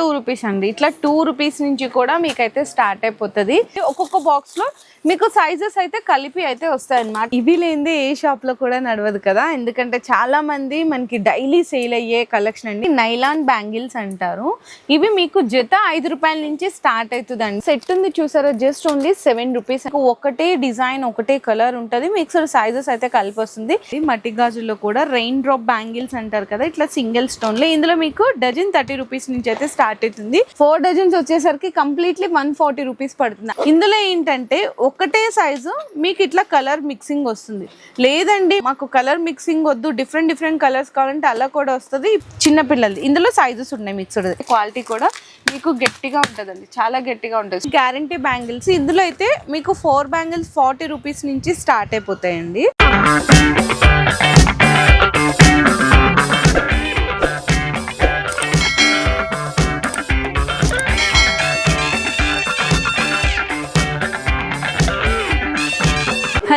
Two rupees అండి. ఇట్లా two rupees నుంచి కూడా మీకైతే స్టార్ట్ అయిపోతుంది. ఒక్కొక్క బాక్స్లో మీకు సైజెస్ అయితే కలిపి అయితే వస్తాయి అన్నమాట ఇవి లేనిదే ఏ షాప్లో కూడా నడవదు కదా. ఎందుకంటే చాలా మంది మనకి డైలీ సేల్ అయ్యే కలెక్షన్ అండి. నైలాన్ బ్యాంగిల్స్ అంటారు. ఇవి మీకు జత ఐదు రూపాయల నుంచి స్టార్ట్ అవుతుందండి. సెట్ ఉంది చూసారా? జస్ట్ ఓన్లీ సెవెన్ రూపీస్ ఒకటే డిజైన్ ఒకటే కలర్ ఉంటుంది. మిక్సర్ సైజెస్ అయితే కలిపి వస్తుంది. మట్టి గాజుల్లో కూడా రెయిన్ డ్రాప్ బ్యాంగిల్స్ అంటారు కదా. ఇట్లా సింగిల్ స్టోన్లో. ఇందులో మీకు డజన్ థర్టీ రూపీస్ నుంచి అయితే స్టార్ట్ అవుతుంది. ఫోర్ డజన్స్ వచ్చేసరికి కంప్లీట్లీ వన్ ఫార్టీ రూపీస్ పడుతుంది. ఇందులో ఏంటంటే ఒకటే సైజు మీకు ఇట్లా కలర్ మిక్సింగ్ వస్తుంది. లేదండి మాకు కలర్ మిక్సింగ్ వద్దు డిఫరెంట్ డిఫరెంట్ కలర్స్ కావాలంటే అలా కూడా వస్తుంది. చిన్నపిల్లలది ఇందులో సైజెస్ ఉన్నాయి మిక్స్డ్ క్వాలిటీ కూడా మీకు గట్టిగా ఉంటుందండి. చాలా గట్టిగా ఉంటుంది. గ్యారంటీ బ్యాంగిల్స్ ఇందులో అయితే మీకు ఫోర్ బ్యాంగిల్స్ ఫార్టీ రూపీస్ నుంచి స్టార్ట్ అయిపోతాయండి.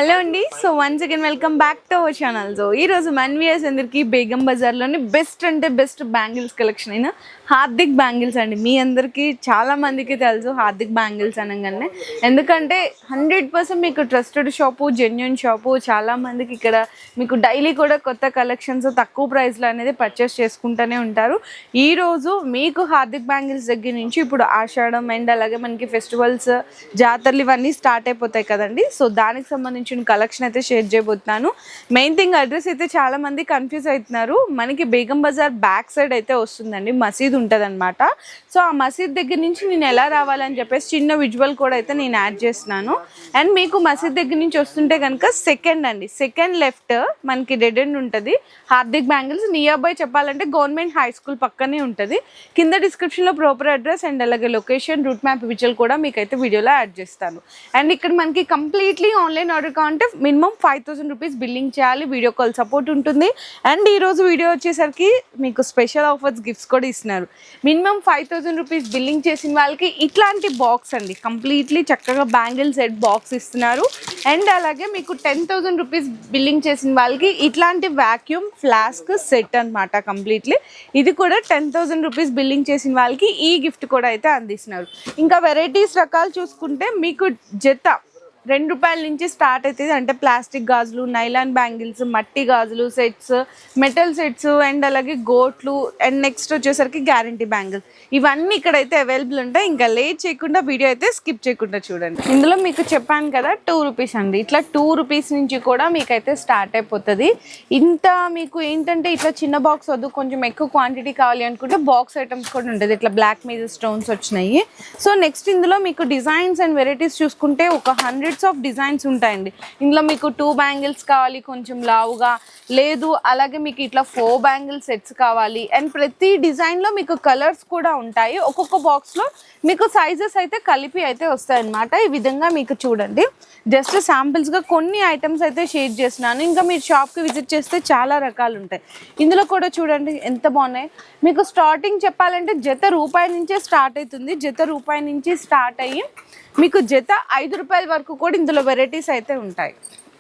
హలో అండి. So once again welcome back to our channel so ఈ రోజు మన్వియర్స్ అందరికి బేగం బజార్లోని బెస్ట్ అంటే బెస్ట్ బ్యాంగిల్స్ కలెక్షన్ అయిన హార్దిక్ బ్యాంగిల్స్ అండి. మీ అందరికీ చాలా మందికి తెలుసు హార్దిక్ బ్యాంగిల్స్ అనగానే. ఎందుకంటే హండ్రెడ్ పర్సెంట్ మీకు ట్రస్టెడ్ షాపు జెన్యున్ షాపు చాలా మందికి ఇక్కడ మీకు డైలీ కూడా కొత్త కలెక్షన్స్ తక్కువ ప్రైస్లో అనేది పర్చేస్ చేసుకుంటూనే ఉంటారు. ఈ రోజు మీకు హార్దిక్ బ్యాంగిల్స్ దగ్గర నుంచి ఇప్పుడు ఆషాఢం అండ్ అలాగే మనకి ఫెస్టివల్స్ జాతరలు ఇవన్నీ స్టార్ట్ అయిపోతాయి కదండి. సో దానికి వచ్చిన కలెక్షన్ అయితే షేర్ చేయబోతున్నాను. మెయిన్ థింగ్ అడ్రస్ అయితే చాలా మంది కన్ఫ్యూజ్ అవుతున్నారు. మనకి బేగం బజార్ బ్యాక్ సైడ్ అయితే వస్తుందండి. మసీద్ ఉంటుందన్నమాట. సో ఆ మసీద్ దగ్గర నుంచి నేను ఎలా రావాలని చెప్పేసి చిన్న విజువల్ కూడా అయితే నేను యాడ్ చేస్తున్నాను. అండ్ మీకు మసీద్ దగ్గర నుంచి వస్తుంటే కనుక సెకండ్ అండి. సెకండ్ లెఫ్ట్ మనకి డెడ్ ఎండ్ ఉంటుంది. హార్దిక్ బ్యాంగిల్స్ నియర్ బై చెప్పాలంటే గవర్నమెంట్ హై స్కూల్ పక్కనే ఉంటుంది. కింద డిస్క్రిప్షన్లో ప్రాపర్ అడ్రస్ అండ్ అలాగే లొకేషన్ రూట్ మ్యాప్ విజువల్ కూడా మీకు అయితే వీడియోలో యాడ్ చేస్తాను. అండ్ ఇక్కడ మనకి కంప్లీట్లీ ఆన్లైన్ ఆర్డర్ అంటే minimum five thousand rupees billing చేయాలి వీడియో కాల్ సపోర్ట్ ఉంటుంది. అండ్ ఈరోజు వీడియో వచ్చేసరికి మీకు స్పెషల్ ఆఫర్స్ గిఫ్ట్స్ కూడా ఇస్తున్నారు. Minimum five thousand rupees billing చేసిన వాళ్ళకి ఇట్లాంటి బాక్స్ అండి. కంప్లీట్లీ చక్కగా బ్యాంగిల్ సెట్ బాక్స్ ఇస్తున్నారు. అండ్ అలాగే మీకు టెన్ థౌసండ్ రూపీస్ బిల్లింగ్ చేసిన వాళ్ళకి ఇట్లాంటి వ్యాక్యూమ్ ఫ్లాస్క్ సెట్ అనమాట కంప్లీట్లీ. ఇది కూడా టెన్ థౌసండ్ రూపీస్ బిల్లింగ్ చేసిన వాళ్ళకి ఈ గిఫ్ట్ కూడా అయితే అందిస్తున్నారు. ఇంకా వెరైటీస్ రకాలు చూసుకుంటే మీకు జత రెండు రూపాయల నుంచి స్టార్ట్ అవుతుంది. అంటే ప్లాస్టిక్ గాజులు నైలాన్ బ్యాంగిల్స్ మట్టి గాజులు సెట్స్ మెటల్ సెట్స్ అండ్ అలాగే గోట్లు అండ్ నెక్స్ట్ వచ్చేసరికి గ్యారంటీ బ్యాంగిల్స్ ఇవన్నీ ఇక్కడైతే అవైలబుల్ ఉంటాయి. ఇంకా లేట్ చేయకుండా వీడియో అయితే స్కిప్ చేయకుండా చూడండి. ఇందులో మీకు చెప్పాను కదా టూ రూపీస్ అండి. ఇట్లా టూ రూపీస్ నుంచి కూడా మీకైతే స్టార్ట్ అయిపోతుంది. ఇంత మీకు ఏంటంటే ఇట్లా చిన్న బాక్స్ వద్దు కొంచెం ఎక్కువ క్వాంటిటీ కావాలి అనుకుంటే బాక్స్ ఐటమ్స్ కూడా ఉంటుంది. ఇట్లా బ్లాక్ మీద స్టోన్స్ వచ్చినాయి. సో నెక్స్ట్ ఇందులో మీకు డిజైన్స్ అండ్ వెరైటీస్ చూసుకుంటే ఒక హండ్రెడ్ హండ్రెడ్స్ ఆఫ్ డిజైన్స్ ఉంటాయండి. ఇందులో మీకు టూ బ్యాంగిల్స్ కావాలి కొంచెం లావుగా. లేదు అలాగే మీకు ఇట్లా ఫోర్ బ్యాంగిల్ సెట్స్ కావాలి. అండ్ ప్రతి డిజైన్లో మీకు కలర్స్ కూడా ఉంటాయి. ఒక్కొక్క బాక్స్లో మీకు సైజెస్ అయితే కలిపి అయితే వస్తాయన్నమాట. ఈ విధంగా మీకు చూడండి. జస్ట్ శాంపిల్స్గా కొన్ని ఐటమ్స్ అయితే షేర్ చేస్తున్నాను. ఇంకా మీరు షాప్కి విజిట్ చేస్తే చాలా రకాలు ఉంటాయి. ఇందులో కూడా చూడండి ఎంత బాగున్నాయి. మీకు స్టార్టింగ్ చెప్పాలంటే జత రూపాయి నుంచే స్టార్ట్ అవుతుంది. జత రూపాయి నుంచి స్టార్ట్ అయ్యి మీకు జత ఐదు రూపాయల వరకు కూడా ఇందులో వెరైటీస్ అయితే ఉంటాయి.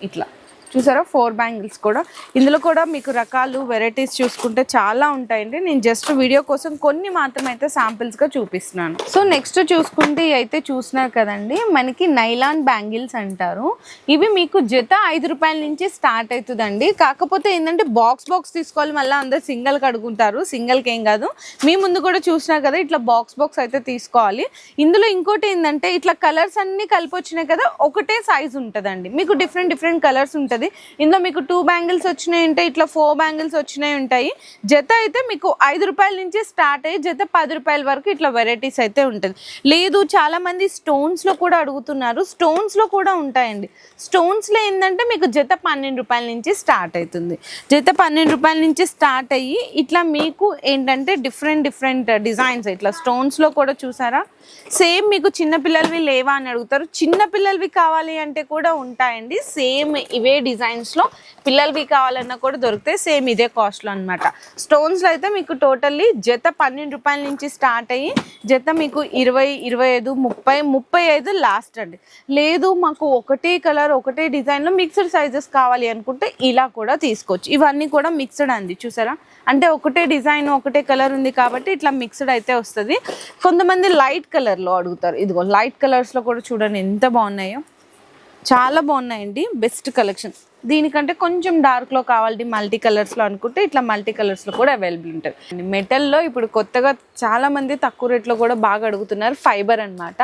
ఇట్లా. చూసారా? ఫోర్ బ్యాంగిల్స్ కూడా. ఇందులో కూడా మీకు రకాలు వెరైటీస్ చూసుకుంటే చాలా ఉంటాయండి. నేను జస్ట్ వీడియో కోసం కొన్ని మాత్రం అయితే శాంపిల్స్గా చూపిస్తున్నాను. సో నెక్స్ట్ చూసుకుంటే అయితే చూసినారు కదండి మనకి నైలాన్ బ్యాంగిల్స్ అంటారు. ఇవి మీకు జత ఐదు రూపాయల నుంచి స్టార్ట్ అవుతుందండి. కాకపోతే ఏంటంటే బాక్స్ బాక్స్ తీసుకోవాలి మళ్ళీ అందరు సింగిల్ కడుగుంటారు సింగిల్కి ఏం కాదు. మీ ముందు కూడా చూసినారు కదా ఇట్లా బాక్స్ బాక్స్ అయితే తీసుకోవాలి. ఇందులో ఇంకోటి ఏంటంటే ఇట్లా కలర్స్ అన్ని కలిపి వచ్చినాయి కదా ఒకటే సైజ్ ఉంటుందండి. మీకు డిఫరెంట్ డిఫరెంట్ కలర్స్ ఉంటుంది. ఇందులో మీకు టూ బ్యాంగిల్స్ వచ్చినాయి ఉంటాయి ఇట్లా ఫోర్ బ్యాంగిల్స్ వచ్చినాయి ఉంటాయి. జత అయితే మీకు ఐదు రూపాయల నుంచి స్టార్ట్ అయ్యి జత పది రూపాయల వరకు ఇట్లా వెరైటీస్ అయితే ఉంటుంది. లేదు చాలా మంది స్టోన్స్లో కూడా అడుగుతున్నారు. స్టోన్స్లో కూడా ఉంటాయండి. స్టోన్స్లో ఏంటంటే మీకు జత పన్నెండు రూపాయల నుంచి స్టార్ట్ అవుతుంది. జత పన్నెండు రూపాయల నుంచి స్టార్ట్ అయ్యి ఇట్లా మీకు ఏంటంటే డిఫరెంట్ డిఫరెంట్ డిజైన్స్ ఇట్లా స్టోన్స్లో కూడా చూసారా? సేమ్ మీకు చిన్నపిల్లలవి లేవా అని అడుగుతారు. చిన్న పిల్లలవి కావాలి అంటే కూడా ఉంటాయండి. సేమ్ ఇవే డిజైన్స్లో పిల్లలవి కావాలన్నా కూడా దొరుకుతాయి సేమ్ ఇదే కాస్ట్లో అనమాట స్టోన్స్లో అయితే మీకు టోటల్లీ జత పన్నెండు రూపాయల నుంచి స్టార్ట్ అయ్యి జత మీకు ఇరవై ఇరవై ఐదు ముప్పై ముప్పై ఐదు లాస్ట్ అండి. లేదు మాకు ఒకటే కలర్ ఒకటే డిజైన్లో మిక్స్డ్ సైజెస్ కావాలి అనుకుంటే ఇలా కూడా తీసుకోవచ్చు. ఇవన్నీ కూడా మిక్స్డ్ అండి చూసారా? అంటే ఒకటే డిజైన్ ఒకటే కలర్ ఉంది కాబట్టి ఇట్లా మిక్స్డ్ అయితే వస్తుంది. కొంతమంది లైట్ కలర్లో అడుగుతారు. ఇదిగో లైట్ కలర్స్లో కూడా చూడండి ఎంత బాగున్నాయో. చాలా బాగున్నాయండి. Best collection. దీనికంటే కొంచెం డార్క్లో కావాలి మల్టీ కలర్స్లో అనుకుంటే ఇట్లా మల్టీ కలర్స్లో కూడా అవైలబుల్ ఉంటుంది. మెటల్లో ఇప్పుడు కొత్తగా చాలా మంది తక్కువ రేట్లో కూడా బాగా అడుగుతున్నారు ఫైబర్ అనమాట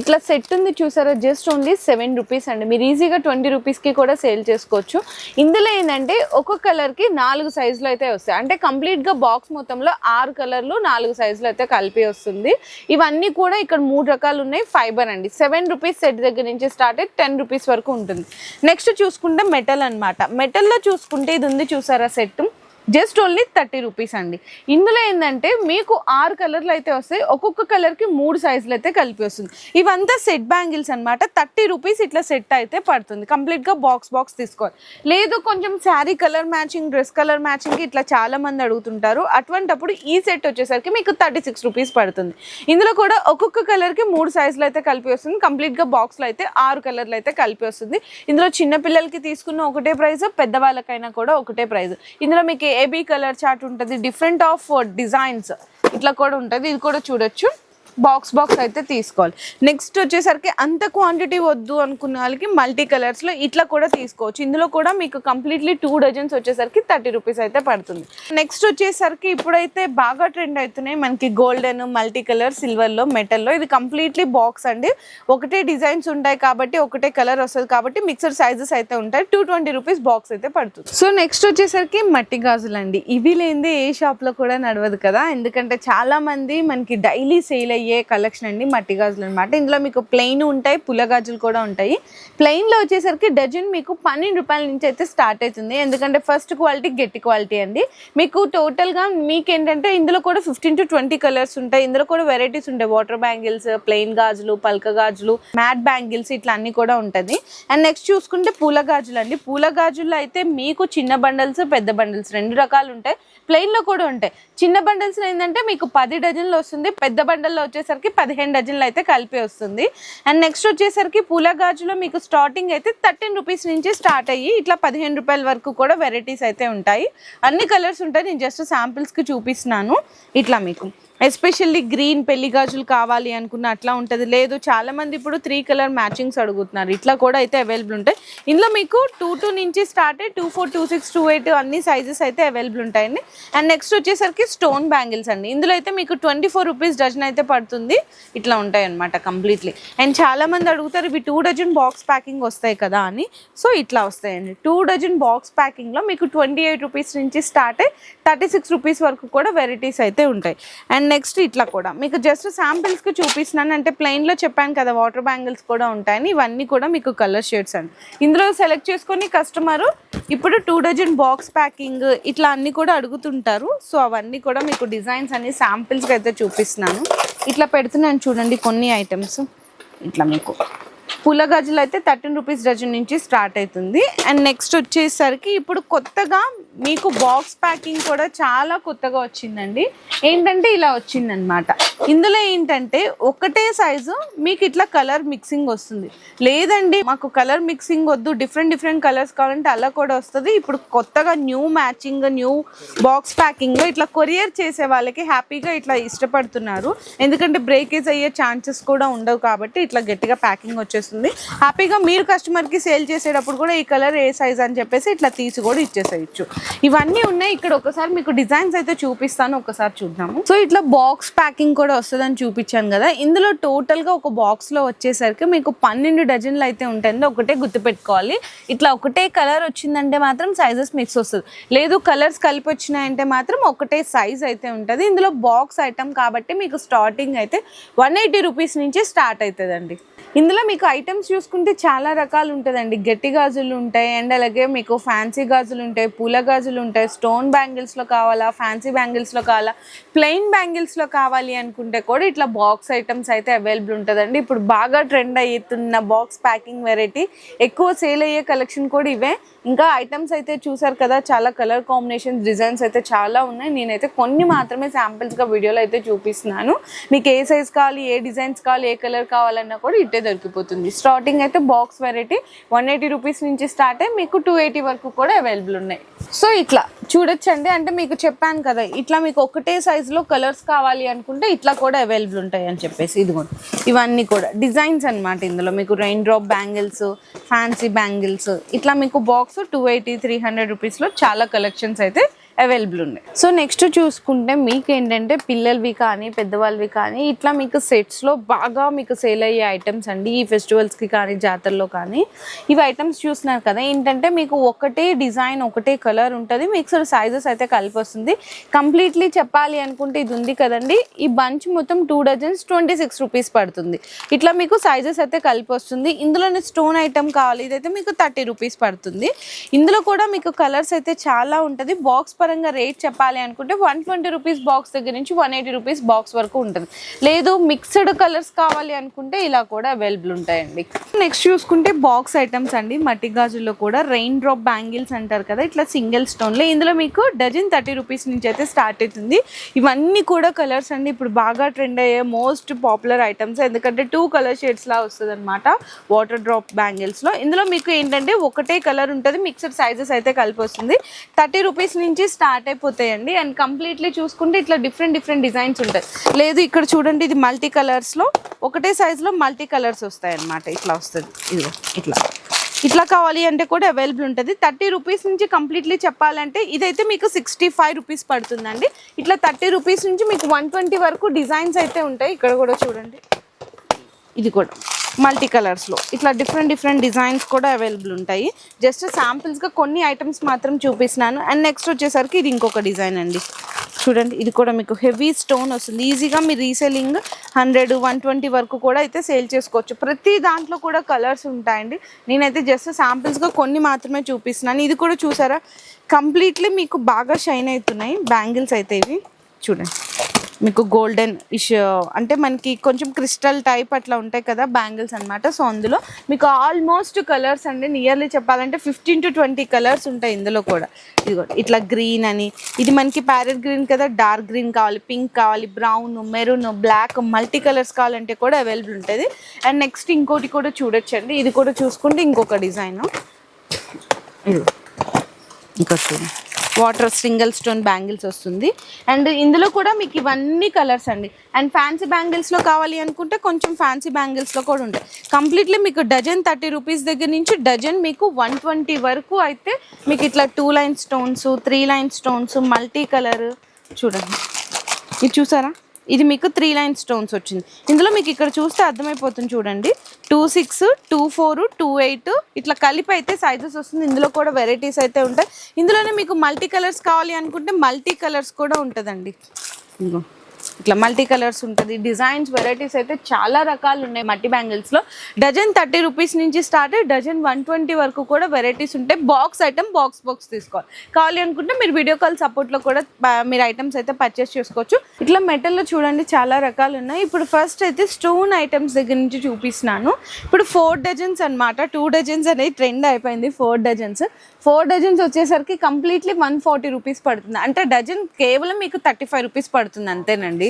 ఇట్లా సెట్ ఉంది చూసారా? జస్ట్ ఓన్లీ సెవెన్ రూపీస్ అండి. మీరు ఈజీగా ట్వంటీ రూపీస్కి కూడా సేల్ చేసుకోవచ్చు. ఇందులో ఏంటంటే ఒక్కొక్క కలర్కి నాలుగు సైజులు అయితే వస్తాయి. అంటే కంప్లీట్గా బాక్స్ మొత్తంలో ఆరు కలర్లు నాలుగు సైజులు అయితే కలిపి వస్తుంది. ఇవన్నీ కూడా ఇక్కడ మూడు రకాలు ఉన్నాయి ఫైబర్ అండి. సెవెన్ రూపీస్ సెట్ దగ్గర నుంచి స్టార్ట్ అయ్యి టెన్ రూపీస్ వరకు ఉంటుంది. నెక్స్ట్ చూసుకుంటే మెటల్ అన్నమాట. మెటల్లో చూసుకుంటే ఇది ఉంది చూసారా set just only thirty rupees అండి. ఇందులో ఏంటంటే మీకు ఆరు కలర్లు అయితే వస్తాయి. ఒక్కొక్క కలర్కి మూడు సైజులు అయితే కలిపి వస్తుంది. ఇవంతా సెట్ బ్యాంగిల్స్ అనమాట థర్టీ రూపీస్ ఇట్లా సెట్ అయితే పడుతుంది. కంప్లీట్గా బాక్స్ బాక్స్ తీసుకోవాలి. లేదు కొంచెం sari colour matching dress colour matching ఇట్లా చాలా మంది అడుగుతుంటారు. అటువంటప్పుడు ఈ సెట్ వచ్చేసరికి మీకు థర్టీ సిక్స్ రూపీస్ పడుతుంది. ఇందులో కూడా ఒక్కొక్క కలర్కి మూడు సైజులు అయితే కలిపి వస్తుంది. కంప్లీట్గా బాక్స్లో అయితే ఆరు కలర్లు అయితే కలిపి వస్తుంది. ఇందులో చిన్నపిల్లలకి తీసుకున్న ఒకటే ప్రైస్ పెద్దవాళ్ళకైనా కూడా ఒకటే ప్రైస్ ఇందులో మీకు ఏబీ కలర్ చార్ట్ ఉంటుంది డిఫరెంట్ ఆఫ్ డిజైన్స్ ఇట్లా కూడా ఉంటుంది ఇది కూడా చూడొచ్చు. బాక్స్ బాక్స్ అయితే తీసుకోవాలి. నెక్స్ట్ వచ్చేసరికి అంత క్వాంటిటీ వద్దు అనుకున్న వాళ్ళకి మల్టీ కలర్స్లో ఇట్లా కూడా తీసుకోవచ్చు. ఇందులో కూడా మీకు కంప్లీట్లీ టూ డజన్స్ వచ్చేసరికి థర్టీ రూపీస్ అయితే పడుతుంది. నెక్స్ట్ వచ్చేసరికి ఇప్పుడైతే బాగా ట్రెండ్ అవుతున్నాయి. మనకి గోల్డెన్ మల్టీ కలర్ సిల్వర్లో మెటల్లో ఇది కంప్లీట్లీ బాక్స్ అండి. ఒకటే డిజైన్స్ ఉంటాయి కాబట్టి ఒకటే కలర్ వస్తుంది కాబట్టి మిక్సర్ సైజెస్ అయితే ఉంటాయి. టూ ట్వంటీ రూపీస్ బాక్స్ అయితే పడుతుంది. సో నెక్స్ట్ వచ్చేసరికి మట్టి గాజులు అండి ఇవి లేనిదే ఏ షాప్లో కూడా నడవదు కదా. ఎందుకంటే చాలామంది మనకి డైలీ సేల్ అయ్యి కలెక్షన్ అండి మట్టి గాజులు అనమాట ఇందులో మీకు ప్లెయిన్ ఉంటాయి పుల్ల గాజులు కూడా ఉంటాయి. ప్లెయిన్లో వచ్చేసరికి డజన్ మీకు పన్నెండు రూపాయల నుంచి అయితే స్టార్ట్ అవుతుంది. ఎందుకంటే ఫస్ట్ క్వాలిటీ గట్టి క్వాలిటీ అండి. మీకు టోటల్గా మీకు ఏంటంటే ఇందులో కూడా ఫిఫ్టీన్ టు ట్వంటీ కలర్స్ ఉంటాయి. ఇందులో కూడా వెరైటీస్ ఉంటాయి. వాటర్ బ్యాంగిల్స్ ప్లెయిన్ గాజులు పల్క గాజులు మ్యాట్ బ్యాంగిల్స్ ఇట్లా అన్ని కూడా ఉంటుంది. అండ్ నెక్స్ట్ చూసుకుంటే పూల గాజులు అండి. పూల గాజుల్లో అయితే మీకు చిన్న బండల్స్ పెద్ద బండల్స్ రెండు రకాలు ఉంటాయి. ప్లెయిన్లో కూడా ఉంటాయి. చిన్న బండల్స్ ఏంటంటే మీకు పది డజన్లు వస్తుంది. పెద్ద బండల్లో వచ్చేసరికి పదిహేను డజన్లు అయితే కలిపి వస్తుంది. అండ్ నెక్స్ట్ వచ్చేసరికి పూల గాజులో మీకు స్టార్టింగ్ అయితే థర్టీన్ రూపీస్ నుంచి స్టార్ట్ అయ్యి ఇట్లా పదిహేను రూపాయల వరకు కూడా వెరైటీస్ అయితే ఉంటాయి. అన్ని కలర్స్ ఉంటాయి. నేను జస్ట్ శాంపిల్స్కి చూపిస్తున్నాను. ఇట్లా మీకు. ఎస్పెషల్లీ గ్రీన్ పెళ్ళి గాజులు కావాలి అనుకున్న అట్లా ఉంటుంది. లేదు చాలా మంది ఇప్పుడు త్రీ కలర్ మ్యాచింగ్స్ అడుగుతున్నారు. ఇట్లా కూడా అయితే అవైలబుల్ ఉంటాయి. ఇందులో మీకు టూ టూ నుంచి start two four two six two eight అన్ని సైజెస్ అయితే అవైలబుల్ ఉంటాయండి. అండ్ నెక్స్ట్ వచ్చేసరికి స్టోన్ బ్యాంగిల్స్ అండి. ఇందులో అయితే మీకు ట్వంటీ ఫోర్ రూపీస్ డజన్ అయితే పడుతుంది. ఇట్లా ఉంటాయి అనమాట కంప్లీట్లీ అండ్ చాలా మంది అడుగుతారు ఇవి టూ డజన్ బాక్స్ ప్యాకింగ్ వస్తాయి కదా అని. సో ఇట్లా వస్తాయండి. టూ డజన్ బాక్స్ ప్యాకింగ్లో మీకు ట్వంటీ ఎయిట్ రూపీస్ నుంచి స్టార్ట్ అయ్యి థర్టీ సిక్స్ రూపీస్ వరకు కూడా వెరైటీస్ అయితే ఉంటాయి. అండ్ నెక్స్ట్ ఇట్లా కూడా. మీకు జస్ట్ శాంపిల్స్కి చూపిస్తున్నాను అంటే ప్లెయిన్లో చెప్పాను కదా వాటర్ బ్యాంగిల్స్ కూడా ఉంటాయని ఇవన్నీ కూడా మీకు కలర్ షేడ్స్ అండి. ఇందులో సెలెక్ట్ చేసుకొని కస్టమరు ఇప్పుడు టూ డజన్ బాక్స్ ప్యాకింగ్ ఇట్లా అన్నీ కూడా అడుగుతుంటారు. సో అవన్నీ కూడా మీకు డిజైన్స్ అన్ని శాంపిల్స్కి అయితే చూపిస్తున్నాను. ఇట్లా పెడుతున్నాను చూడండి కొన్ని ఐటమ్స్ ఇట్లా మీకు. పూల గజలు అయితే థర్టీన్ రూపీస్ డజన్ నుంచి స్టార్ట్ అవుతుంది. అండ్ నెక్స్ట్ వచ్చేసరికి ఇప్పుడు కొత్తగా మీకు బాక్స్ ప్యాకింగ్ కూడా చాలా కొత్తగా వచ్చిందండి. ఏంటంటే ఇలా వచ్చిందనమాట ఇందులో ఏంటంటే ఒకటే సైజు మీకు ఇట్లా కలర్ మిక్సింగ్ వస్తుంది. లేదండి మాకు కలర్ మిక్సింగ్ వద్దు డిఫరెంట్ డిఫరెంట్ కలర్స్ కావాలంటే అలా కూడా వస్తుంది. ఇప్పుడు కొత్తగా new matching new box packing ఇట్లా కొరియర్ చేసే వాళ్ళకి హ్యాపీగా ఇట్లా ఇష్టపడుతున్నారు. ఎందుకంటే బ్రేకేజ్ అయ్యే ఛాన్సెస్ కూడా ఉండవు కాబట్టి ఇట్లా గట్టిగా ప్యాకింగ్ వచ్చేస్తుంది హ్యాపీగా మీరు కస్టమర్కి సేల్ చేసేటప్పుడు కూడా ఈ కలర్ ఏ సైజ్ అని చెప్పేసి ఇట్లా తీసి కూడా ఇచ్చేసేయచ్చు. ఇవన్నీ ఉన్నాయి. ఇక్కడ ఒకసారి మీకు డిజైన్స్ అయితే చూపిస్తాను. ఒకసారి చూద్దాము. సో ఇట్లా బాక్స్ ప్యాకింగ్ కూడా వస్తుందని చూపించాను కదా. ఇందులో టోటల్గా ఒక బాక్స్లో వచ్చేసరికి మీకు పన్నెండు డజన్లు అయితే ఉంటుంది ఒకటే గుర్తుపెట్టుకోవాలి. ఇట్లా ఒకటే కలర్ వచ్చిందంటే మాత్రం సైజెస్ మిక్స్ వస్తుంది. లేదు కలర్స్ కలిపి వచ్చినాయంటే మాత్రం ఒకటే సైజ్ అయితే ఉంటుంది. ఇందులో బాక్స్ ఐటమ్ కాబట్టి మీకు స్టార్టింగ్ అయితే వన్ ఎయిటీ రూపీస్ నుంచి స్టార్ట్ అవుతుందండి. ఇందులో మీకు ఐటమ్స్ చూసుకుంటే చాలా రకాలు ఉంటుందండి గట్టి గాజులు ఉంటాయి అండ్ అలాగే మీకు ఫ్యాన్సీ గాజులు ఉంటాయి పూల గాజులు ఉంటాయి స్టోన్ బ్యాంగిల్స్లో కావాలా ఫ్యాన్సీ బ్యాంగిల్స్లో కావాలా ప్లెయిన్ బ్యాంగిల్స్లో కావాలి అనుకుంటే కూడా ఇట్లా బాక్స్ ఐటమ్స్ అయితే అవైలబుల్ ఉంటుందండి. ఇప్పుడు బాగా ట్రెండ్ అవుతున్న బాక్స్ ప్యాకింగ్ వెరైటీ ఎక్కువ సేల్ అయ్యే కలెక్షన్ కూడా ఇవే. ఇంకా ఐటమ్స్ అయితే చూసారు కదా చాలా కలర్ కాంబినేషన్స్ డిజైన్స్ అయితే చాలా ఉన్నాయి. నేనైతే కొన్ని మాత్రమే శాంపిల్స్గా వీడియోలో అయితే చూపిస్తున్నాను. మీకు ఏ సైజ్ కావాలి ఏ డిజైన్స్ కావాలి ఏ కలర్ కావాలన్నా కూడా ఇట్టే దొరికిపోతుంది. స్టార్టింగ్ అయితే box variety one eighty rupees నుంచి స్టార్ట్ అయ్యి మీకు టూ ఎయిటీ వరకు కూడా అవైలబుల్ ఉన్నాయి. సో ఇట్లా చూడొచ్చండి. అంటే మీకు చెప్పాను కదా ఇట్లా మీకు ఒకటే సైజులో కలర్స్ కావాలి అనుకుంటే ఇట్లా కూడా అవైలబుల్ ఉంటాయి అని చెప్పేసి ఇదిగోండి. ఇవన్నీ కూడా డిజైన్స్ అనమాట ఇందులో. మీకు rain drop bangles fancy bangles ఇట్లా మీకు box two eighty three hundred రూపీస్లో చాలా కలెక్షన్స్ అయితే అవైలబుల్ ఉన్నాయి సో నెక్స్ట్ చూసుకుంటే మీకు ఏంటంటే పిల్లలవి కానీ పెద్దవాళ్ళవి కానీ ఇట్లా మీకు సెట్స్లో బాగా మీకు సేల్ అయ్యే ఐటమ్స్ అండి. ఈ ఫెస్టివల్స్కి కానీ జాతరలో కానీ. ఇవి ఐటమ్స్ చూస్తున్నారు కదా ఏంటంటే మీకు ఒకటే డిజైన్ ఒకటే కలర్ ఉంటుంది. మిక్స్డ్ సైజెస్ అయితే కలిపి వస్తుంది. కంప్లీట్లీ చెప్పాలి అనుకుంటే ఇది ఉంది కదండి. ఈ బంచ్ మొత్తం two dozens twenty six rupees పడుతుంది. ఇట్లా మీకు సైజెస్ అయితే కలిపి వస్తుంది. ఇందులోనే స్టోన్ ఐటమ్ కావాలి ఇదైతే మీకు థర్టీ రూపీస్ పడుతుంది. ఇందులో కూడా మీకు కలర్స్ అయితే చాలా ఉంటుంది. బాక్స్ పరంగా రేట్ చెప్పాలి అనుకుంటే వన్ ట్వంటీ రూపీస్ బాక్స్ దగ్గర నుంచి వన్ ఎయిటీ రూపీస్ బాక్స్ వరకు ఉంటుంది. లేదు మిక్స్డ్ కలర్స్ కావాలి అనుకుంటే ఇలా కూడా అవైలబుల్ ఉంటాయండి. నెక్స్ట్ చూసుకుంటే బాక్స్ ఐటమ్స్ అండి. మట్టి గాజుల్లో కూడా రెయిన్ డ్రాప్ బ్యాంగిల్స్ అంటారు కదా ఇట్లా సింగిల్ స్టోన్లో ఇందులో మీకు డజన్ థర్టీ రూపీస్ నుంచి అయితే స్టార్ట్ అవుతుంది. ఇవన్నీ కూడా కలర్స్ అండి. ఇప్పుడు బాగా ట్రెండ్ అయ్యే మోస్ట్ పాపులర్ ఐటమ్స్ ఎందుకంటే టూ కలర్ షేడ్స్ లా వస్తుంది అనమాట వాటర్ డ్రాప్ బ్యాంగిల్స్లో ఇందులో మీకు ఏంటంటే ఒకటే కలర్ ఉంటుంది. మిక్స్డ్ సైజెస్ అయితే కలిపి వస్తుంది. థర్టీ రూపీస్ నుంచి స్టార్ట్ అయిపోతాయండి. అండ్ కంప్లీట్లీ చూసుకుంటే ఇట్లా డిఫరెంట్ డిఫరెంట్ డిజైన్స్ ఉంటాయి. లేదు ఇక్కడ చూడండి ఇది మల్టీ కలర్స్లో ఒకటే సైజులో మల్టీ కలర్స్ వస్తాయి అన్నమాట. ఇట్లా వస్తుంది. ఇదిగో ఇట్లా. ఇట్లా కావాలి అంటే కూడా అవైలబుల్ ఉంటుంది. థర్టీ రూపీస్ నుంచి కంప్లీట్లీ చెప్పాలంటే ఇదైతే మీకు సిక్స్టీ ఫైవ్ రూపీస్ పడుతుందండి. ఇట్లా థర్టీ రూపీస్ నుంచి మీకు వన్ ట్వంటీ వరకు డిజైన్స్ అయితే ఉంటాయి. ఇక్కడ కూడా చూడండి. ఇది కూడా. మల్టీ కలర్స్లో ఇట్లా డిఫరెంట్ డిఫరెంట్ డిజైన్స్ కూడా అవైలబుల్ ఉంటాయి. జస్ట్ శాంపిల్స్గా కొన్ని ఐటమ్స్ మాత్రం చూపిస్తున్నాను. అండ్ నెక్స్ట్ వచ్చేసరికి ఇది ఇంకొక డిజైన్ అండి. చూడండి ఇది కూడా మీకు హెవీ స్టోన్ వస్తుంది. ఈజీగా మీరు రీసెల్లింగ్ హండ్రెడ్ వన్ ట్వంటీ వరకు కూడా అయితే సేల్ చేసుకోవచ్చు. ప్రతి దాంట్లో కూడా కలర్స్ ఉంటాయండి. నేనైతే జస్ట్ శాంపిల్స్గా కొన్ని మాత్రమే చూపిస్తున్నాను. ఇది కూడా చూసారా? కంప్లీట్లీ మీకు బాగా షైన్ అవుతున్నాయి బ్యాంగిల్స్ అయితే ఇవి. చూడండి. మీకు గోల్డెన్ ఇష్ అంటే మనకి కొంచెం క్రిస్టల్ టైప్ అట్లా ఉంటాయి కదా బ్యాంగిల్స్ అనమాట సో అందులో మీకు ఆల్మోస్ట్ కలర్స్ అండి. నియర్లీ చెప్పాలంటే ఫిఫ్టీన్ టు ట్వంటీ కలర్స్ ఉంటాయి ఇందులో కూడా. ఇదిగో ఇట్లా గ్రీన్ అని. ఇది మనకి ప్యారెట్ గ్రీన్ కదా డార్క్ గ్రీన్ కావాలి పింక్ కావాలి brown maroon black multi colours కావాలంటే కూడా అవైలబుల్ ఉంటుంది. అండ్ నెక్స్ట్ ఇంకోటి కూడా చూడొచ్చండి. ఇది కూడా చూసుకుంటే ఇంకొక డిజైన్ ఇది ఇంకా చూడండి. వాటర్ సింగిల్ స్టోన్ బ్యాంగిల్స్ వస్తుంది. అండ్ ఇందులో కూడా మీకు ఇవన్నీ కలర్స్ అండి. అండ్ ఫ్యాన్సీ బ్యాంగిల్స్లో కావాలి అనుకుంటే కొంచెం ఫ్యాన్సీ బ్యాంగిల్స్లో కూడా ఉంటాయి. కంప్లీట్లీ మీకు డజన్ థర్టీ రూపీస్ దగ్గర నుంచి డజన్ మీకు వన్ ట్వంటీ వరకు అయితే మీకు ఇట్లా two line stones three line stones multi colour చూడండి. ఇది చూసారా? ఇది మీకు త్రీ లైన్ స్టోన్స్ వచ్చింది. ఇందులో మీకు ఇక్కడ చూస్తే అర్థమైపోతుంది చూడండి. Two six two four two eight ఇట్లా కలిపి అయితే సైజెస్ వస్తుంది. ఇందులో కూడా వెరైటీస్ అయితే ఉంటాయి. ఇందులోనే మీకు మల్టీ కలర్స్ కావాలి అనుకుంటే మల్టీ కలర్స్ కూడా ఉంటుందండి. ఇంకో ఇట్లా మల్టీ కలర్స్ ఉంటుంది. డిజైన్స్ వెరైటీస్ అయితే చాలా రకాలు ఉన్నాయి మట్టి బ్యాంగిల్స్లో డజన్ థర్టీ రూపీస్ నుంచి స్టార్ట్ డజన్ వన్ ట్వంటీ వరకు కూడా వెరైటీస్ ఉంటాయి. బాక్స్ ఐటమ్ బాక్స్ బాక్స్ తీసుకోవాలి. కావాలి అనుకుంటే మీరు వీడియో కాల్ సపోర్ట్లో కూడా మీరు ఐటమ్స్ అయితే పర్చేస్ చేసుకోవచ్చు. ఇట్లా మెటల్లో చూడండి చాలా రకాలు ఉన్నాయి. ఇప్పుడు ఫస్ట్ అయితే స్టోన్ ఐటమ్స్ దగ్గర నుంచి చూపిస్తున్నాను. ఇప్పుడు ఫోర్ డజన్స్ అన్నమాట. టూ డజన్స్ అనేది ట్రెండ్ అయిపోయింది ఫోర్ డజన్స్ ఫోర్ డజన్స్ వచ్చేసరికి కంప్లీట్లీ వన్ ఫార్టీ రూపీస్ పడుతుంది. అంటే డజన్ కేవలం మీకు థర్టీ ఫైవ్ రూపీస్ పడుతుంది అంతేనండి.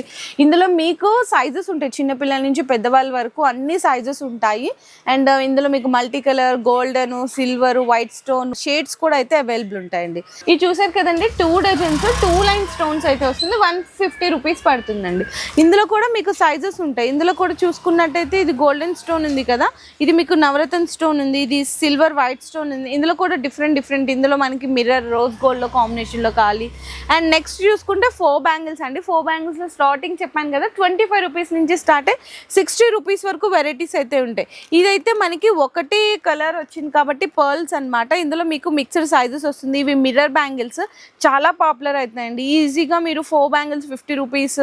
ఇందులో మీకు సైజెస్ ఉంటాయి. చిన్నపిల్లల నుంచి పెద్దవాళ్ళ వరకు అన్ని సైజెస్ ఉంటాయి. అండ్ uh, ఇందులో మీకు multi colour golden silver white stone shades కూడా అయితే అవైలబుల్ ఉంటాయండి. ఇది చూసారు కదండి two dozens two line stones అయితే వస్తుంది. వన్ ఫిఫ్టీ రూపీస్ పడుతుందండి. ఇందులో కూడా మీకు సైజెస్ ఉంటాయి. ఇందులో కూడా చూసుకున్నట్టయితే ఇది గోల్డెన్ స్టోన్ ఉంది కదా. ఇది మీకు నవరత్న స్టోన్ ఉంది. ఇది సిల్వర్ వైట్ స్టోన్ ఉంది. ఇందులో కూడా డిఫరెంట్ డిఫరెంట్ ఇందులో మనకి మిర్రర్ రోజ్ గోల్డ్లో కాంబినేషన్లో కావాలి అండ్ నెక్స్ట్ చూసుకుంటే ఫోర్ బ్యాంగిల్స్ అండి. ఫోర్ బ్యాంగిల్స్లో స్టార్టింగ్ చెప్పాను కదా ట్వంటీ ఫైవ్ రూపీస్ నుంచి స్టార్ట్ అయ్యి సిక్స్టీ రూపీస్ వరకు వెరైటీస్ అయితే ఉంటాయి. ఇదైతే మనకి ఒకటి కలర్ వచ్చింది కాబట్టి పర్ల్స్ అన్నమాట. ఇందులో మీకు మిక్సర్ సైజెస్ వస్తుంది. ఇవి మిర్రర్ బ్యాంగిల్స్ చాలా పాపులర్ అవుతున్నాయండి. ఈజీగా మీరు ఫోర్ బ్యాంగిల్స్ ఫిఫ్టీ రూపీస్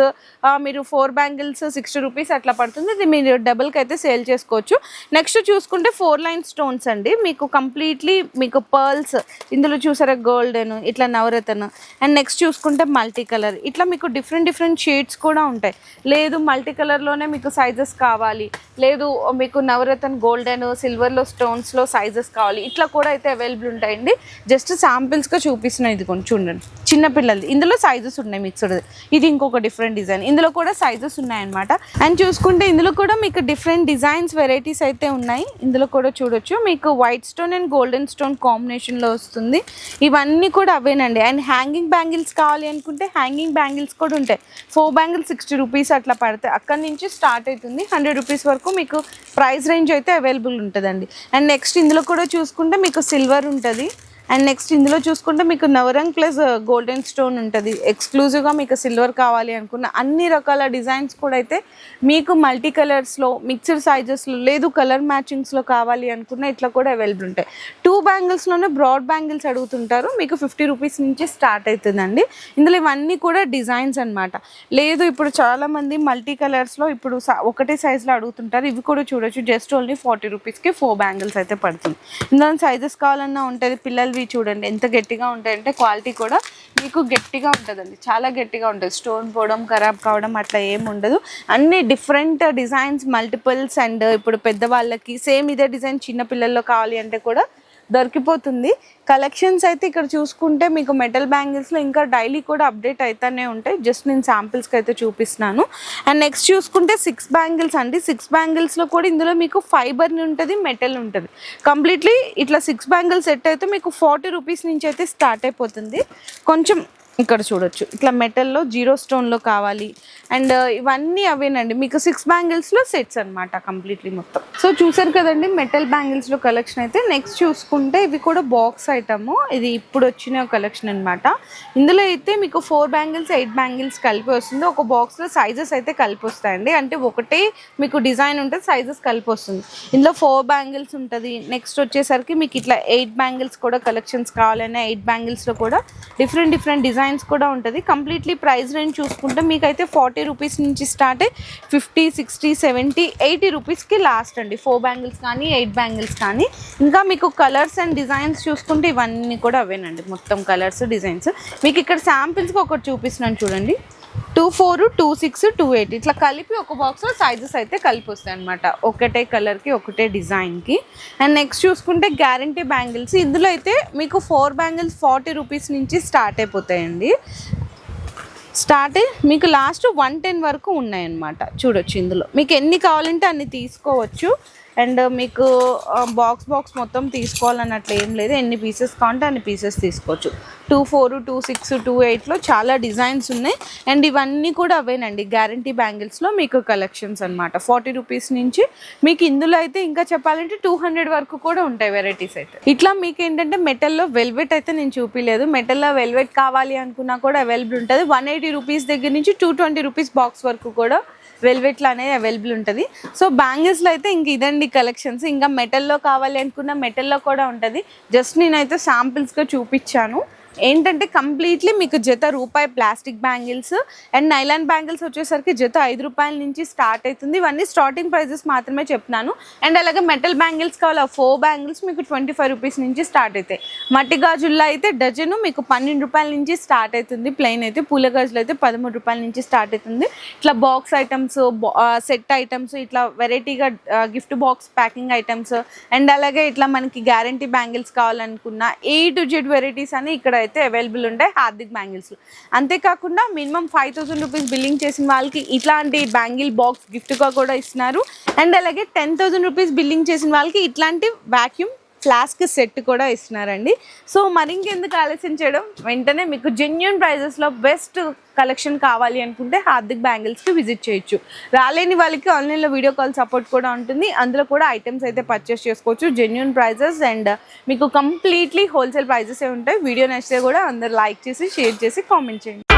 మీరు ఫోర్ బ్యాంగిల్స్ సిక్స్టీ రూపీస్ అట్లా పడుతుంది. ఇది మీరు డబుల్కి అయితే సేల్ చేసుకోవచ్చు. నెక్స్ట్ చూసుకుంటే ఫోర్ లైన్ స్టోన్స్ అండి. మీకు కంప్లీట్లీ మీకు పర్ల్స్ ఇందులో చూసారా గోల్డెన్ ఇట్లా నవరతను. అండ్ నెక్స్ట్ చూసుకుంటే మల్టీ కలర్. ఇట్లా మీకు డిఫరెంట్ డిఫరెంట్ షేడ్స్ సెట్స్ కూడా ఉంటాయి. లేదు మల్టీ కలర్లోనే మీకు సైజెస్ కావాలి. లేదు మీకు నవరత్న గోల్డెన్ సిల్వర్లో స్టోన్స్లో సైజెస్ కావాలి. ఇట్లా కూడా అయితే అవైలబుల్ ఉంటాయండి. జస్ట్ శాంపిల్స్గా చూపిస్తున్నాయి. ఇది కొన్ని చూడండి చిన్నపిల్లలది ఇందులో సైజెస్ ఉన్నాయి మిక్స్డ్ ఇది ఇంకొక డిఫరెంట్ డిజైన్ ఇందులో కూడా సైజెస్ ఉన్నాయన్నమాట. అండ్ చూసుకుంటే ఇందులో కూడా మీకు డిఫరెంట్ డిజైన్స్ వెరైటీస్ అయితే ఉన్నాయి. ఇందులో కూడా చూడొచ్చు. మీకు white stone and golden stone కాంబినేషన్లో వస్తుంది. ఇవన్నీ కూడా అవేనండి. అండ్ హ్యాంగింగ్ బ్యాంగిల్స్ కావాలి అనుకుంటే హ్యాంగింగ్ బ్యాంగిల్స్ కూడా ఉంటాయి. ఫోర్ బ్యాంగిల్ సిక్స్టీ రూపీస్ అట్లా పడతాయి అక్కడి నుంచి స్టార్ట్ అవుతుంది. హండ్రెడ్ రూపీస్ వరకు మీకు ప్రైస్ రేంజ్ అయితే అవైలబుల్ ఉంటుందండి. అండ్ నెక్స్ట్ ఇందులో కూడా చూసుకుంటే మీకు సిల్వర్ ఉంటుంది. అండ్ నెక్స్ట్ ఇందులో చూసుకుంటే మీకు నవరంగ్ ప్లస్ గోల్డెన్ స్టోన్ ఉంటుంది. ఎక్స్క్లూజివ్గా మీకు సిల్వర్ కావాలి అనుకున్న అన్ని రకాల డిజైన్స్ కూడా అయితే మీకు మల్టీ కలర్స్లో మిక్సర్ సైజెస్లో లేదు కలర్ మ్యాచింగ్స్లో కావాలి అనుకున్న ఇట్లా కూడా అవైలబుల్ ఉంటాయి. టూ బ్యాంగిల్స్లోనే బ్రాడ్ బ్యాంగిల్స్ అడుగుతుంటారు. మీకు ఫిఫ్టీ రూపీస్ నుంచి స్టార్ట్ అవుతుందండి. ఇందులో ఇవన్నీ కూడా డిజైన్స్ అన్నమాట. లేదు ఇప్పుడు చాలామంది మల్టీ కలర్స్లో ఇప్పుడు స- ఒకటే సైజులో అడుగుతుంటారు. ఇవి కూడా చూడొచ్చు. జస్ట్ ఓన్లీ ఫార్టీ రూపీస్కి ఫోర్ బ్యాంగిల్స్ అయితే పడుతుంది. ఇందులో సైజెస్ కావాలన్నా ఉంటుంది. ఇవి చూడండి ఎంత గట్టిగా ఉంటాయంటే క్వాలిటీ కూడా మీకు గట్టిగా ఉంటుందండి. చాలా గట్టిగా ఉంటుంది. స్టోన్ పోవడం ఖరాబ్ కావడం అట్లా ఏం ఉండదు. అన్ని డిఫరెంట్ డిజైన్స్ మల్టిపుల్స్ అండ్ ఇప్పుడు పెద్దవాళ్ళకి సేమ్ ఇదే డిజైన్ చిన్న పిల్లల్లో కావాలి అంటే కూడా దొరికిపోతుంది. కలెక్షన్స్ అయితే ఇక్కడ చూసుకుంటే మీకు మెటల్ బ్యాంగిల్స్లో ఇంకా డైలీ కూడా అప్డేట్ అవుతానే ఉంటాయి. జస్ట్ నేను శాంపిల్స్కి అయితే చూపిస్తున్నాను. అండ్ నెక్స్ట్ చూసుకుంటే సిక్స్ బ్యాంగిల్స్ అండి. సిక్స్ బ్యాంగిల్స్లో కూడా ఇందులో మీకు ఫైబర్ ఉంటుంది మెటల్ ఉంటుంది. కంప్లీట్లీ ఇట్లా సిక్స్ బ్యాంగిల్స్ సెట్ అయితే మీకు ఫార్టీ రూపీస్ నుంచి అయితే స్టార్ట్ అయిపోతుంది. కొంచెం ఇక్కడ చూడొచ్చు. ఇట్లా మెటల్లో జీరో స్టోన్లో కావాలి. అండ్ uh, ఇవన్నీ అవేనండి. మీకు సిక్స్ బ్యాంగిల్స్లో సెట్స్ అన్నమాట కంప్లీట్లీ మొత్తం. సో చూసారు కదండి మెటల్ బ్యాంగిల్స్లో కలెక్షన్ అయితే నెక్స్ట్ చూసుకుంటే ఇవి కూడా బాక్స్ ఐటమ్. ఇది ఇప్పుడు వచ్చిన కలెక్షన్ అన్నమాట. ఇందులో అయితే మీకు ఫోర్ బ్యాంగిల్స్ ఎయిట్ బ్యాంగిల్స్ కలిపి వస్తుంది. ఒక బాక్స్లో సైజెస్ అయితే కలిపి వస్తాయండి. అంటే ఒకటే మీకు డిజైన్ ఉంటుంది సైజెస్ కలిపి వస్తుంది. ఇందులో ఫోర్ బ్యాంగిల్స్ ఉంటుంది. నెక్స్ట్ వచ్చేసరికి మీకు ఇట్లా ఎయిట్ బ్యాంగిల్స్ కూడా కలెక్షన్స్ కావాలన్నా ఎయిట్ బ్యాంగిల్స్లో కూడా డిఫరెంట్ డిఫరెంట్ డిజైన్ డిజైన్స్ కూడా ఉంటుంది. కంప్లీట్లీ ప్రైస్ రేంజ్ చూసుకుంటే మీకైతే ఫార్టీ రూపీస్ నుంచి start fifty sixty seventy eighty రూపీస్కి లాస్ట్ అండి. ఫోర్ బ్యాంగిల్స్ కానీ ఎయిట్ బ్యాంగిల్స్ కానీ. ఇంకా మీకు కలర్స్ అండ్ డిజైన్స్ చూసుకుంటే ఇవన్నీ కూడా అవేనండి మొత్తం కలర్స్ డిజైన్స్ మీకు ఇక్కడ శాంపిల్స్కి ఒకటి చూపిస్తున్నాను చూడండి. Two four two six two eight ఇట్లా కలిపి ఒక బాక్స్లో సైజెస్ అయితే కలిపి వస్తాయి అనమాట ఒకటే కలర్కి ఒకటే డిజైన్కి అండ్ నెక్స్ట్ చూసుకుంటే గ్యారంటీ బ్యాంగిల్స్ ఇందులో అయితే మీకు ఫోర్ బ్యాంగిల్స్ ఫార్టీ రూపీస్ నుంచి స్టార్ట్ అయిపోతాయండి. స్టార్ట్ మీకు లాస్ట్ వన్ టెన్ వరకు ఉన్నాయన్నమాట. చూడొచ్చు ఇందులో. మీకు ఎన్ని కావాలంటే అన్ని తీసుకోవచ్చు. అండ్ మీకు బాక్స్ బాక్స్ మొత్తం తీసుకోవాలన్నట్లు ఏం లేదు. ఎన్ని పీసెస్ కావాలంటే అన్ని పీసెస్ తీసుకోవచ్చు. Two four two six two ఎయిట్లో చాలా డిజైన్స్ ఉన్నాయి. అండ్ ఇవన్నీ కూడా అవేనండి. గ్యారంటీ బ్యాంగిల్స్లో మీకు కలెక్షన్స్ అన్నమాట. ఫార్టీ రూపీస్ నుంచి మీకు ఇందులో అయితే ఇంకా చెప్పాలంటే టూ హండ్రెడ్ వరకు కూడా ఉంటాయి వెరైటీస్ అయితే ఇట్లా మీకు ఏంటంటే మెటల్లో వెల్వెట్ అయితే నేను చూపించలేదు మెటల్లో వెల్వెట్ కావాలి అనుకున్నా కూడా అవైలబుల్ ఉంటుంది. వన్ ఎయిటీ రూపీస్ దగ్గర నుంచి టూ ట్వంటీ రూపీస్ బాక్స్ వరకు కూడా వెల్వెట్లో అనేది అవైలబుల్ ఉంటుంది. సో బ్యాంగిల్స్లో అయితే ఇంక ఇదండి కలెక్షన్స్. ఇంకా మెటల్లో కావాలి అనుకున్న మెటల్లో కూడా ఉంటుంది. జస్ట్ నేనైతే శాంపిల్స్గా చూపించాను. ఏంటంటే కంప్లీట్లీ మీకు జత రూపాయి plastic bangles and nylon bangles వచ్చేసరికి జత ఐదు రూపాయల నుంచి స్టార్ట్ అవుతుంది. ఇవన్నీ స్టార్టింగ్ ప్రైజెస్ మాత్రమే చెప్తున్నాను. అండ్ అలాగే మెటల్ బ్యాంగిల్స్ కావాలి ఫోర్ బ్యాంగిల్స్ మీకు ట్వంటీ ఫైవ్ రూపీస్ నుంచి స్టార్ట్ అవుతాయి. మట్టి గాజుల్లో అయితే డజను మీకు పన్నెండు రూపాయల నుంచి స్టార్ట్ అవుతుంది. ప్లెయిన్ అయితే పూల గాజులు అయితే పదమూడు రూపాయల నుంచి స్టార్ట్ అవుతుంది. ఇట్లా బాక్స్ ఐటమ్స్ సెట్ ఐటమ్స్ ఇట్లా వెరైటీగా gift box packing items and అలాగే ఇట్లా మనకి గ్యారంటీ బ్యాంగిల్స్ కావాలనుకున్న ఏ టు జెడ్ వెరైటీస్ అని ఇక్కడ అయితే అవైలబుల్ ఉంటాయి హార్దిక్ బ్యాంగిల్స్. అంతేకాకుండా minimum five thousand rupees billing చేసిన వాళ్ళకి ఇట్లాంటి బ్యాంగిల్ బాక్స్ గిఫ్ట్గా కూడా ఇస్తున్నారు. అండ్ అలాగే టెన్ థౌసండ్ రూపీస్ బిల్లింగ్ చేసిన వాళ్ళకి ఇట్లాంటి వాక్యూమ్ ఫ్లాస్క్ సెట్ కూడా ఇస్తున్నారండి. సో మరి ఇంకెందుకు ఆలస్యం చేయడం? వెంటనే మీకు జెన్యున్ ప్రైజెస్లో బెస్ట్ కలెక్షన్ కావాలి అనుకుంటే హార్దిక్ బ్యాంగిల్స్కి విజిట్ చేయొచ్చు. రాలేని వాళ్ళకి ఆన్లైన్లో వీడియో కాల్ సపోర్ట్ కూడా ఉంటుంది. అందులో కూడా ఐటమ్స్ అయితే పర్చేస్ చేసుకోవచ్చు. జెన్యున్ ప్రైజెస్ అండ్ మీకు కంప్లీట్లీ హోల్సేల్ ప్రైజెస్ ఉంటాయి. వీడియో నచ్చితే కూడా అందరు లైక్ చేసి షేర్ చేసి కామెంట్ చేయండి.